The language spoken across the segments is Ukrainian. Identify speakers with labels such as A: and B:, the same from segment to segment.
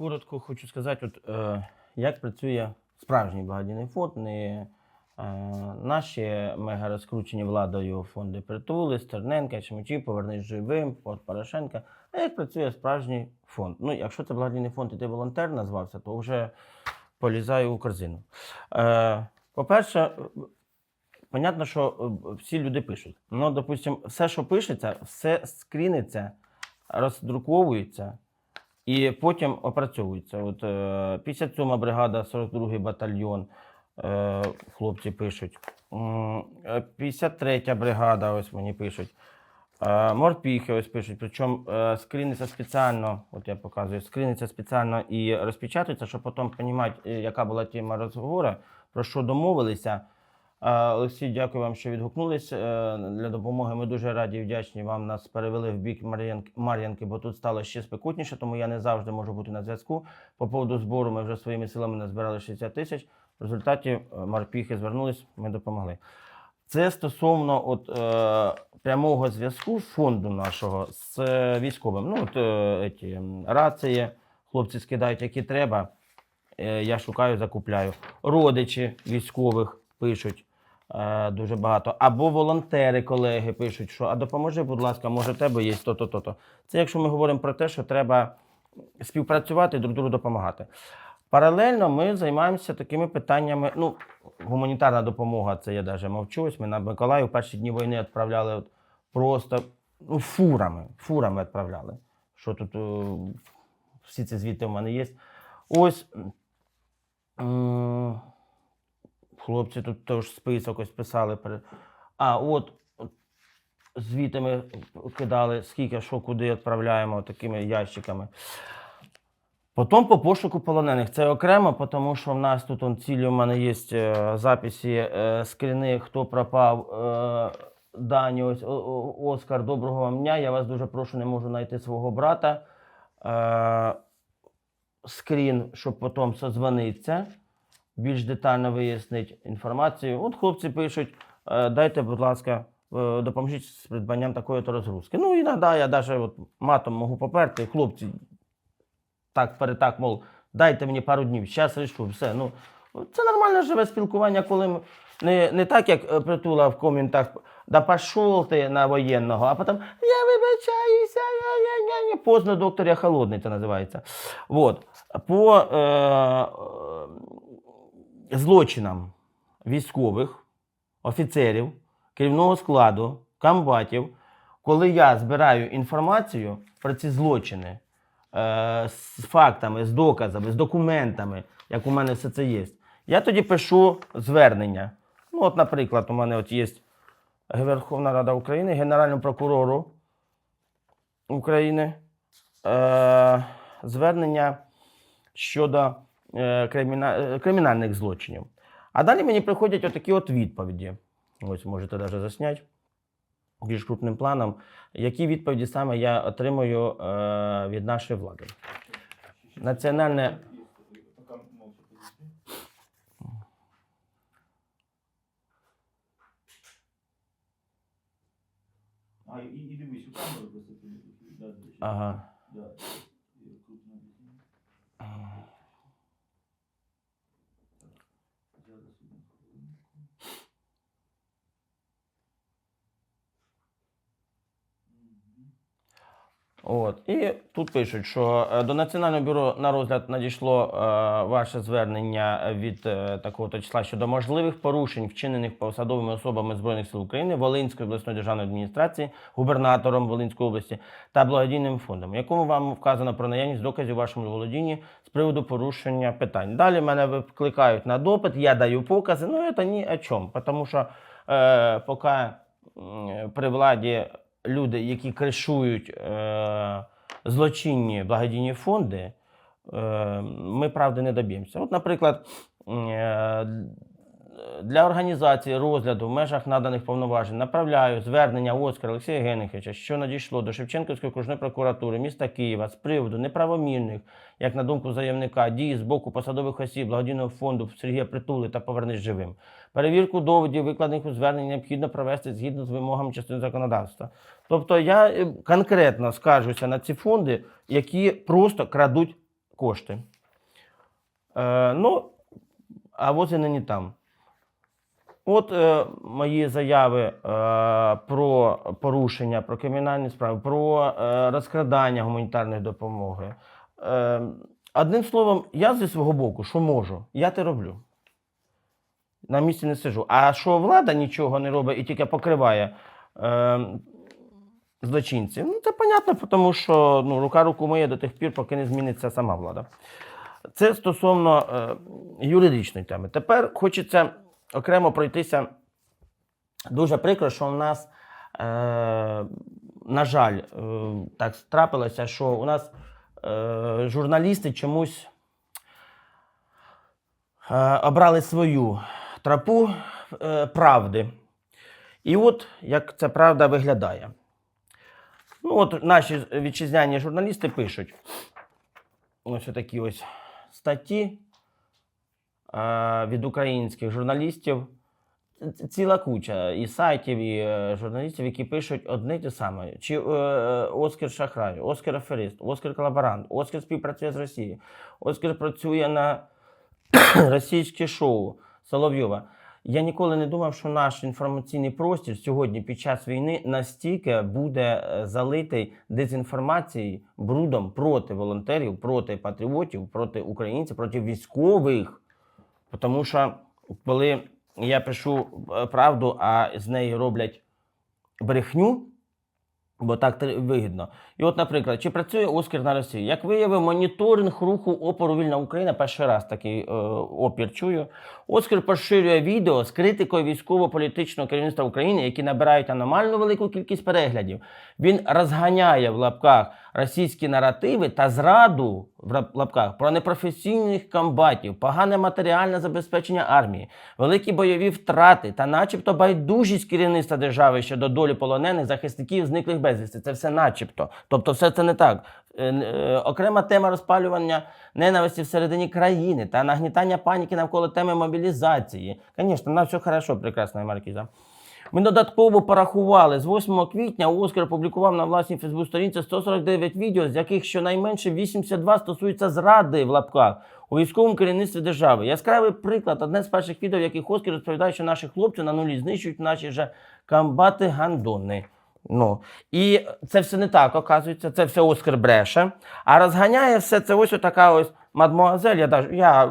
A: коротко хочу сказати, от, е, як працює справжній благодійний фонд, не е, наші мега розкручені владою фонди притули, Стерненка, Чмичі, Повернись живим, фонд Порошенка. А як працює справжній фонд? Ну, якщо це благодійний фонд і ти волонтер назвався, то вже полізаю у корзину. Е, по-перше, понятно, що е, всі люди пишуть. Ну, допустимо, все, що пишеться, все скріниться, роздруковується і потім опрацьовується. От е, 57 бригада, 42-й батальйон, е, хлопці пишуть. Е, 53 бригада, ось мені пишуть. Е, Морпіхи ось пишуть. Причому е, скріниться спеціально, от я показую, скріниться спеціально і розпечатується, щоб потім розуміти, яка була тема розговору, про що домовилися. Олексій, дякую вам, що відгукнулись. Е, Для допомоги ми дуже раді і вдячні вам. Нас перевели в бік Мар'янки, бо тут стало ще спекутніше, тому я не завжди можу бути на зв'язку. По поводу збору ми вже своїми силами назбирали 60 тисяч. В результаті е, морпіхи звернулись, ми допомогли. Це стосовно от, е, прямого зв'язку фонду нашого з військовим. Ну, от, е, еті, м, рації, хлопці скидають, які треба. Е, я шукаю, закупляю. Родичі військових пишуть дуже багато. Або волонтери, колеги пишуть, що а допоможи, будь ласка, може, тебе є то-то, то-то. Це якщо ми говоримо про те, що треба співпрацювати, друг другу допомагати. Паралельно ми займаємося такими питаннями. Ну, гуманітарна допомога, це я навіть мовчу. Ми на Миколаїв перші дні війни відправляли просто ну, фурами. Фурами відправляли. Що тут е, всі ці звіти в мене є. Ось хлопці тут теж список ось писали. А, от звіти ми кидали, скільки, що, куди відправляємо такими ящиками. Потім по пошуку полонених. Це окремо, тому що в нас тут он, цілі у мене є е, записи е, скріни, хто пропав. Е, Дані, ось Оскар, доброго вам дня. Я вас дуже прошу, не можу знайти свого брата. Е, скрін, щоб потім созвонитися, більш детально вияснити інформацію. От хлопці пишуть, е, дайте, будь ласка, е, допоможіть з придбанням такої-то розгрузки. Ну, іноді я навіть от матом можу поперти, хлопці так перетак, мов, дайте мені пару днів, зараз решу, все. Ну, це нормальне живе спілкування, коли не, не так, як е, притула в коментах, да пішов ти на воєнного, а потім я вибачаюся, я, я, я, поздно доктор, я холодний, це називається. Вот. По е, злочинам військових, офіцерів, керівного складу, комбатів, коли я збираю інформацію про ці злочини е, з фактами, з доказами, з документами, як у мене все це є, я тоді пишу звернення. Ну, от, наприклад, у мене от є Верховна Рада України, Генеральному прокурору України е, звернення щодо криміна... е, кримінальних злочинів. А далі мені приходять отакі от відповіді. Ось можете навіть засняти більш крупним планом, які відповіді саме я отримую е, від нашої влади. Національне.
B: А, і, і дивись, у камеру просто
A: Ага.
B: да,
A: От. І тут пишуть, що е, до Національного бюро на розгляд надійшло е, ваше звернення від е, такого то числа щодо можливих порушень, вчинених посадовими особами Збройних сил України, Волинської обласної державної адміністрації, губернатором Волинської області та благодійним фондом, якому вам вказано про наявність доказів у вашому володінні з приводу порушення питань. Далі мене викликають на допит, я даю покази. Ну це ні о чому, тому що е, поки при владі люди, які кришують е, злочинні благодійні фонди, е, ми правди не доб'ємося. От, наприклад, е, для організації розгляду в межах наданих повноважень направляю звернення Оскара Олексія Генриховича, що надійшло до Шевченківської окружної прокуратури міста Києва з приводу неправомірних, як на думку заявника, дій з боку посадових осіб благодійного фонду Сергія Притули та Повернись живим. Перевірку доводів, викладених у зверненні, необхідно провести згідно з вимогами частини законодавства. Тобто я е, конкретно скаржуся на ці фонди, які просто крадуть кошти. Е, ну, а возі нині там. От е, мої заяви е, про порушення, про кримінальні справи, про е, розкрадання гуманітарної допомоги. Е, одним словом, я зі свого боку, що можу, я те роблю. На місці не сижу. А що влада нічого не робить і тільки покриває е, злочинців, ну це понятно, тому що ну, рука руку миє до тих пір, поки не зміниться сама влада. Це стосовно е, юридичної теми. Тепер хочеться окремо пройтися. Дуже прикро, що в нас, е, на жаль, е, так трапилося, що у нас е, журналісти чомусь е, обрали свою тропу е, правди. І от як ця правда виглядає. Ну, от наші вітчизняні журналісти пишуть ось такі ось статті від українських журналістів. Ціла куча і сайтів, і е, журналістів, які пишуть одне те саме. Чи е, е, Оскар Шахрай, Оскар Аферист, Оскар Колаборант, Оскар співпрацює з Росією, Оскар працює на російське шоу Соловйова. Я ніколи не думав, що наш інформаційний простір сьогодні під час війни настільки буде е, залитий дезінформацією, брудом проти волонтерів, проти патріотів, проти українців, проти військових. Тому що коли я пишу е, правду, а з неї роблять брехню, бо так вигідно. І от, наприклад, чи працює Оскар на Росії? Як виявив моніторинг руху опору Вільна Україна, перший раз такий е, опір чую. Оскар поширює відео з критикою військово-політичного керівництва України, які набирають аномально велику кількість переглядів. Він розганяє в лапках російські наративи та зраду в лапках про непрофесійних комбатів, погане матеріальне забезпечення армії, великі бойові втрати та, начебто, байдужість керівництва держави щодо долі полонених захисників зниклих безвісти. Це все начебто. Тобто, все це не так. Е, е, Окрема тема розпалювання ненависті всередині країни та нагнітання паніки навколо теми мобілізації. Звісно, на все хорошо, прекрасна маркіза. Ми додатково порахували з 8 квітня Оскар опублікував на власній Фейсбук-сторінці 149 відео, з яких щонайменше 82 стосуються зради в лапках у військовому керівництві держави. Яскравий приклад, одне з перших відео, в яких Оскар розповідає, що наші хлопці на нулі знищують наші же комбати гандони. Ну і це все не так, оказується, це все Оскар бреше. А розганяє все це ось така ось мадмуазель. Я, я е,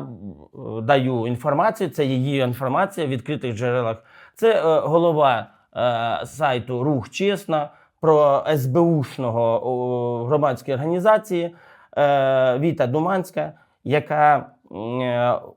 A: даю інформацію, це її інформація в відкритих джерелах. Це е, голова е, сайту Рух Чесна про СБУшного громадської організації е, Віта Думанська, яка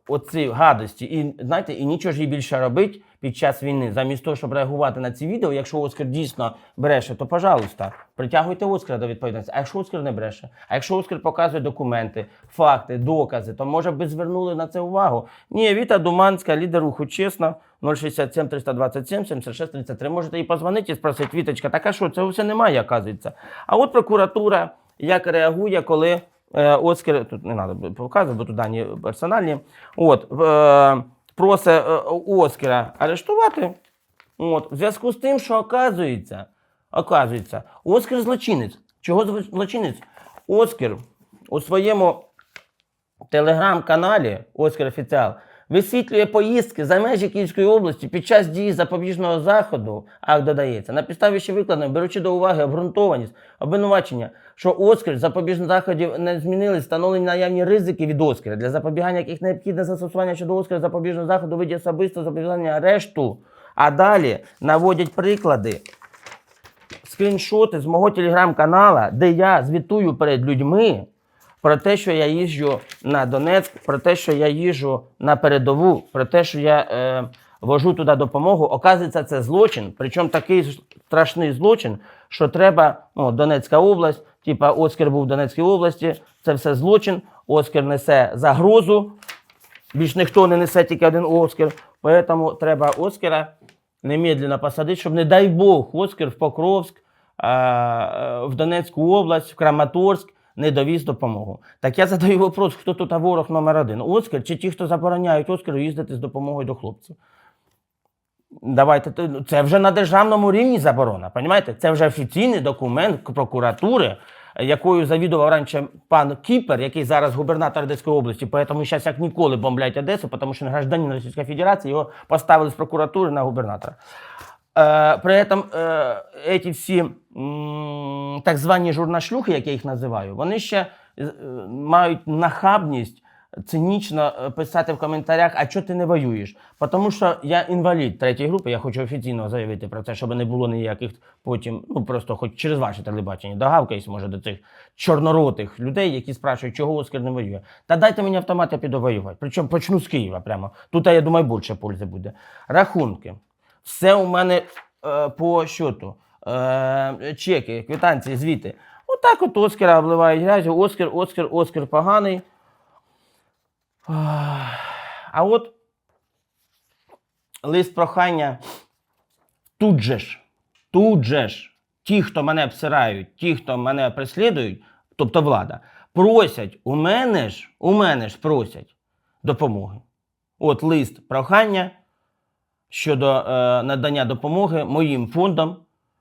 A: оці гадості, і знаєте, і нічого ж їй більше робить під час війни, замість того, щоб реагувати на ці відео, якщо Оскар дійсно бреше, то пожалуйста, притягуйте Оскара до відповідальності. А якщо Оскар не бреше, а якщо Оскар показує документи, факти, докази, то може би звернули на це увагу. Ні, Віта Думанська, лідер руху чесно, 067 327 76 33. Можете їй позвонити і спросити, Віточка, так а що, це все немає, оказується. А от прокуратура як реагує, коли е, Оскар, тут не треба показувати, бо тут дані персональні. От, е, просить е, Оскара арештувати. От, в зв'язку з тим, що оказується, оказується, Оскар злочинець. Чого злочинець? Оскар у своєму телеграм-каналі Оскар Офіціал висвітлює поїздки за межі Київської області під час дії запобіжного заходу, акт додається, на підставі ще викладено, беручи до уваги обґрунтованість, обвинувачення, що Оскар запобіжних заходів не змінили, встановлені наявні ризики від Оскара, для запобігання яких необхідне застосування щодо Оскара запобіжного заходу виді особистого запобігання арешту. А далі наводять приклади. Скріншоти з мого телеграм-канала, де я звітую перед людьми про те, що я їжджу на Донецьк, про те, що я їжджу на передову, про те, що я е, вожу туди допомогу. Оказується, це злочин. Причому такий страшний злочин, що треба ну, Донецька область, типа Оскар був в Донецькій області, це все злочин. Оскар несе загрозу. Більш ніхто не несе тільки один Оскар. Тому треба Оскара немедленно посадити, щоб, не дай Бог, Оскар в Покровськ, е, в Донецьку область, в Краматорськ не довіз допомогу. Так я задаю вопрос, хто тут ворог номер один? Оскар чи ті, хто забороняють Оскару їздити з допомогою до хлопців? Давайте ну, це вже на державному рівні заборона. Понімаєте? Це вже офіційний документ прокуратури якою завідував раніше пан Кіпер, який зараз губернатор Одеської області, тому зараз як ніколи бомблять Одесу, тому що гражданин Російської Федерації, його поставили з прокуратури на губернатора. Е, при этом е, ці всі так звані журнашлюхи, як я їх називаю, вони ще е, мають нахабність цинічно писати в коментарях, а чого ти не воюєш? Тому що я інвалід третьої групи, я хочу офіційно заявити про це, щоб не було ніяких потім, ну просто хоч через ваше телебачення, догавкаюсь, може, до цих чорноротих людей, які спрашують, чого Оскар не воює. Та дайте мені автомат, я піду воювати. Причому почну з Києва прямо. Тут, я думаю, більше пользи буде. Рахунки. Все у мене е, по щоту. Е, чеки, квитанції, звіти. Отак от Оскара обливають грязю. Оскар, Оскар, Оскар поганий. А от лист прохання тут же ж, тут же ж, ті, хто мене обсирають, ті, хто мене переслідують, тобто влада, просять у мене ж, у мене ж просять допомоги. От лист прохання щодо е, надання допомоги моїм фондам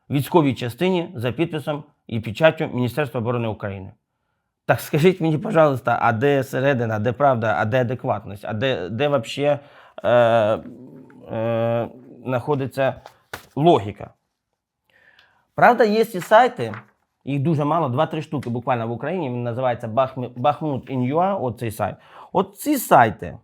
A: військовій частині за підписом і печаттю Міністерства оборони України. Так скажіть мені, пожалуйста, а де середина, де правда, а де адекватність, а де, де взагалі е, е, знаходиться логіка? Правда, є і сайти, їх дуже мало, 2-3 штуки буквально в Україні. Він називається Bahmut.in.ua, от цей сайт. От ці сайти,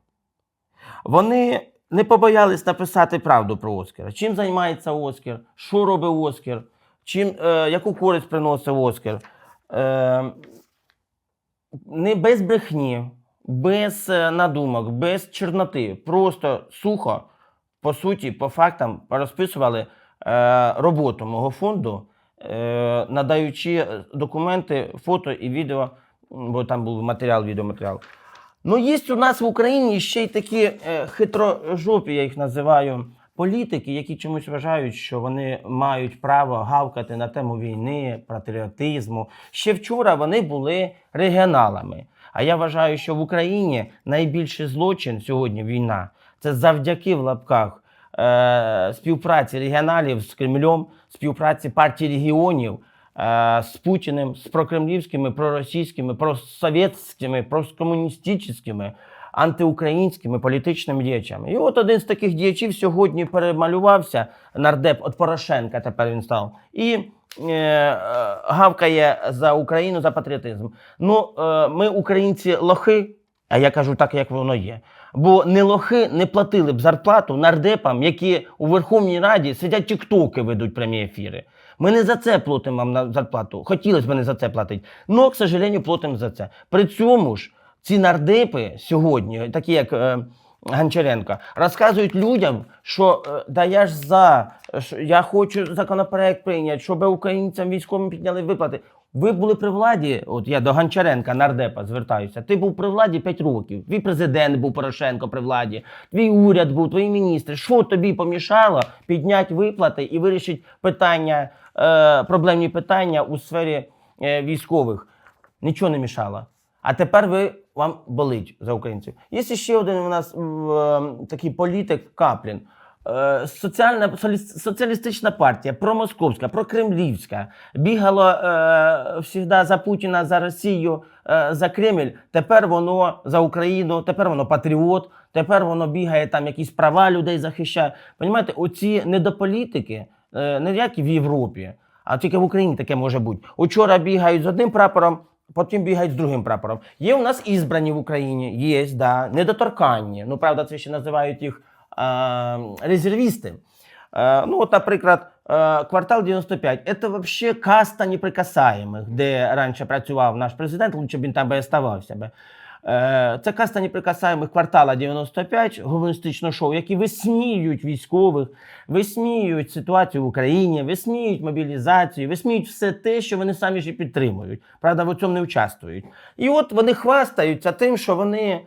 A: вони не побоялись написати правду про Оскара. Чим займається Оскар, що робить Оскар, чим, е, яку користь приносить Оскар. Е, не без брехні, без е, надумок, без чорноти. Просто сухо, по суті, по фактам розписували е, роботу мого фонду, е, надаючи документи, фото і відео, бо там був матеріал, відеоматеріал. Ну, є у нас в Україні ще й такі е, хитрожопі, я їх називаю, політики, які чомусь вважають, що вони мають право гавкати на тему війни, патріотизму. Ще вчора вони були регіоналами. А я вважаю, що в Україні найбільший злочин сьогодні війна це завдяки в лапках е, співпраці регіоналів з Кремлем, співпраці партій регіонів з Путіним, з прокремлівськими, проросійськими, просовєтськими, прокомуністичними, антиукраїнськими політичними діячами. І от один з таких діячів сьогодні перемалювався нардеп від Порошенка. Тепер він став і е, е, гавкає за Україну за патріотизм. Ну, е, ми, українці, лохи, а я кажу так, як воно є. Бо не лохи не платили б зарплату нардепам, які у Верховній Раді сидять тіктоки, ведуть прямі ефіри. Ми не за це платимо вам на зарплату. Хотілося б не за це платити. Но, к сожалению, платимо за це. При цьому ж ці нардепи сьогодні, такі як е, Гончаренко, розказують людям, що е, да я ж за, що я хочу законопроект прийняти, щоб українцям військовим підняли виплати. Ви були при владі, от я до Гончаренка, нардепа, звертаюся. Ти був при владі 5 років. Твій президент був Порошенко при владі, твій уряд був, твої міністри. Що тобі помішало підняти виплати і вирішити питання, е, проблемні питання у сфері е, військових? Нічого не мішало. А тепер ви вам болить за українців. Є ще один у нас е, такий політик Каплін. Е, Соціальна соціаліс- соціалістична партія, промосковська, прокремлівська, бігало е, завжди за Путіна, за Росію, е, за Кремль. Тепер воно за Україну, тепер воно патріот, тепер воно бігає там якісь права людей захищає. Понімаєте, оці недополітики, не як в Європі, а тільки в Україні таке може бути. Учора бігають з одним прапором, потім бігають з другим прапором. Є у нас ізбрані в Україні, є, да, недоторканні. Ну, правда, це ще називають їх резервісти. Ну, от, наприклад, квартал 95 це взагалі каста неприкасаємих, де раніше працював наш президент, лучше б він там би оставався Це каста неприкасаємих квартала 95, гумористичне шоу, які висміюють військових, висміюють ситуацію в Україні, висміюють мобілізацію, висміюють все те, що вони самі ж і підтримують. Правда, в цьому не участвують. І от вони хвастаються тим, що вони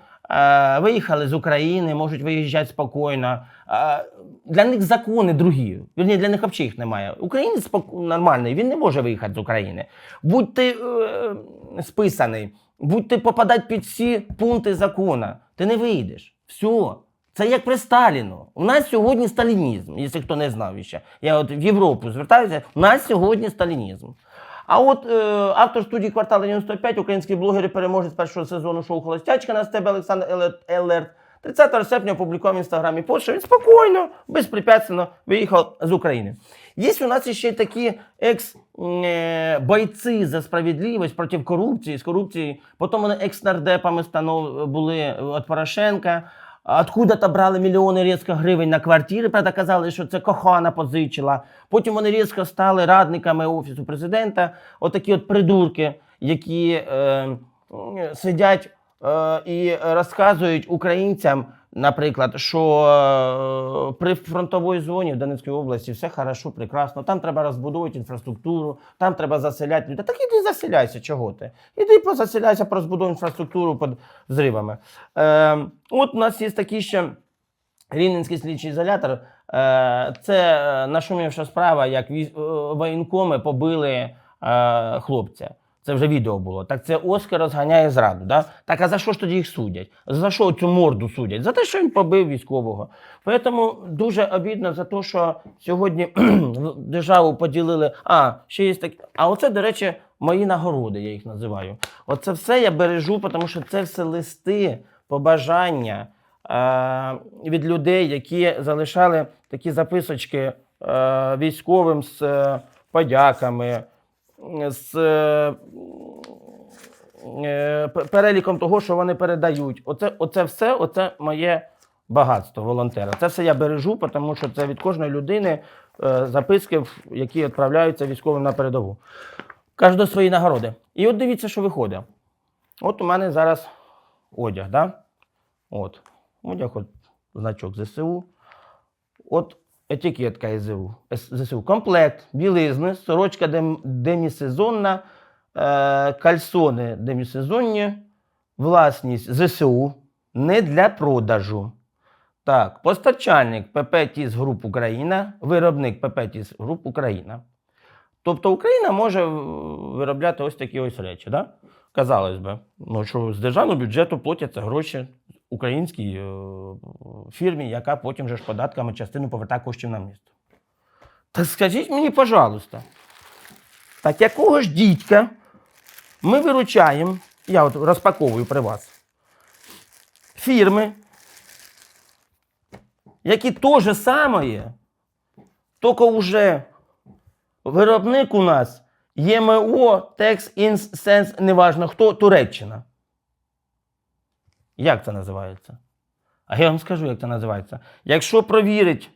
A: виїхали з України, можуть виїжджати спокійно. Е, для них закони другі. Вірні, для них взагалі їх немає. Українець нормальний, він не може виїхати з України. Будь ти е, списаний, будь ти попадати під всі пункти закону, ти не вийдеш. Все. Це як при Сталіну. У нас сьогодні сталінізм, якщо хто не знав ще. Я от в Європу звертаюся, у нас сьогодні сталінізм. А от е, автор студії квартал 95, український блогер переможець першого сезону шоу Холостячка на тебе Олександр Еле- Елерт. 30 серпня опублікував в інстаграмі пост, що він спокійно, безпрепятственно виїхав з України. Є у нас ще такі екс-бойці за справедливість проти корупції, з корупції. Потім вони екс-нардепами були від Порошенка. Откуда-то брали мільйони різко гривень на квартири, правда казали, що це кохана позичила. Потім вони різко стали радниками офісу президента. Отакі от придурки, які е, сидять е, і розказують українцям, наприклад, що е, при фронтовій зоні в Донецькій області все хорошо, прекрасно. Там треба розбудовувати інфраструктуру, там треба заселяти людей. Так іди заселяйся, чого ти? Іди позаселяйся, розбудуй інфраструктуру під зривами. Е, от у нас є такий ще Рівненський слідчий ізолятор. Е, це е, нашумівша справа, як е, воєнкоми побили е, хлопця. Це вже відео було. Так це Оскар розганяє зраду. Да? Так а за що ж тоді їх судять? За що цю морду судять? За те, що він побив військового. Тому дуже обідно за те, що сьогодні державу поділили. А, ще є такі. А оце, до речі, мої нагороди, я їх називаю. Оце все я бережу, тому що це все листи, побажання е, від людей, які залишали такі записочки е, військовим з е, подяками, з е, е, переліком того, що вони передають. Оце, оце все, оце моє багатство волонтера. Це все я бережу, тому що це від кожної людини е, записки, які відправляються військовим на передову. Кожен свої нагороди. І от дивіться, що виходить. От у мене зараз одяг, да? От. Одяг, от значок ЗСУ. От етикетка ЗСУ. ЗСУ. Комплект білизни, сорочка дем- демісезонна, е, кальсони демісезонні, власність ЗСУ не для продажу. Так, постачальник ПП Тіс Груп Україна, виробник ПП Тіс Груп Україна. Тобто Україна може виробляти ось такі ось речі. Да? Казалось би, ну, що з державного бюджету платяться гроші українській е, фірмі, яка потім же ж податками частину повертає коштів на місто. Так скажіть мені, пожалуйста, так якого ж дідька ми виручаємо, я от розпаковую при вас, фірми, які то же саме, тільки вже виробник у нас ЄМО, Tex, Ins, Sense, неважно хто, Туреччина. Як це називається? А я вам скажу, як це називається. Якщо провірить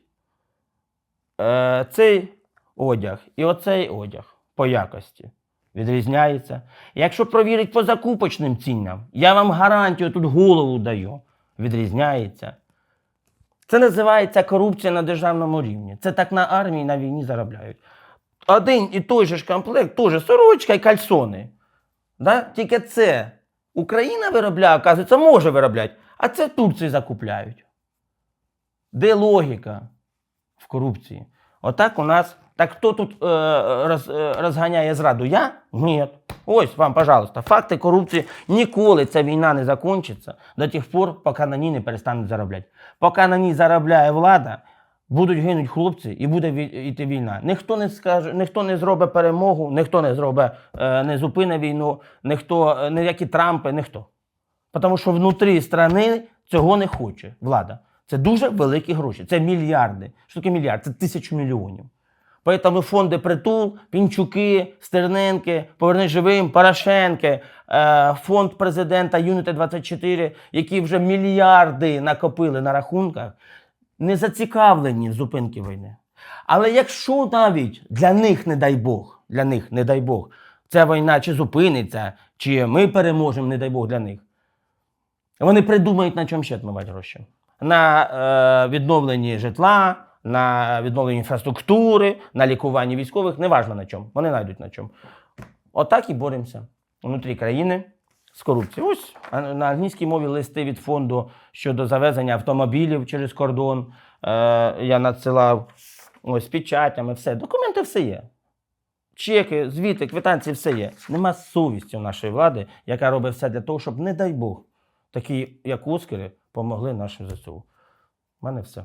A: е, цей одяг і оцей одяг по якості, відрізняється. Якщо провірить по закупочним цінам, я вам гарантію тут голову даю, відрізняється. Це називається корупція на державному рівні. Це так на армії на війні заробляють. Один і той же ж комплект, теж сорочка і кальсони. Да? Тільки це Україна виробляє, оказується, може виробляти, а це Турції закупляють. Де логіка в корупції? Отак у нас. Так хто тут е, роз, е, розганяє зраду? Я? Ні. Ось вам, пожалуйста, факти корупції. Ніколи ця війна не закінчиться до тих пор, поки на ній не перестануть заробляти. Поки на ній заробляє влада, будуть гинуть хлопці і буде йти війна. Ніхто не скаже, ніхто не зробить перемогу, ніхто не зробить, е, не зупине війну, ніхто, е, ніякі Трампи, ніхто. Тому що внутрі країни цього не хоче влада. Це дуже великі гроші. Це мільярди. Що таке мільярд? Це тисячу мільйонів. Поэтому фонди Притул, Пінчуки, Стерненки, Поверни живим, Порошенки, е, фонд президента Юніти 24, які вже мільярди накопили на рахунках, не зацікавлені в зупинці війни. Але якщо навіть для них, не дай Бог, для них, не дай Бог, ця війна чи зупиниться, чи ми переможемо, не дай Бог для них, вони придумають, на чому ще отмивати гроші. На е, відновленні житла, на відновленні інфраструктури, на лікуванні військових, неважно на чому. Вони знайдуть на чому. Отак і боремося внутрі країни з корупцією. Ось на англійській мові листи від фонду щодо завезення автомобілів через кордон. Е, я надсилав ось печатями, все. Документи все є. Чеки, звіти, квитанції, все є. Нема совісті у нашої влади, яка робить все для того, щоб, не дай Бог, такі, як Оскари, помогли нашим ЗСУ. У мене все.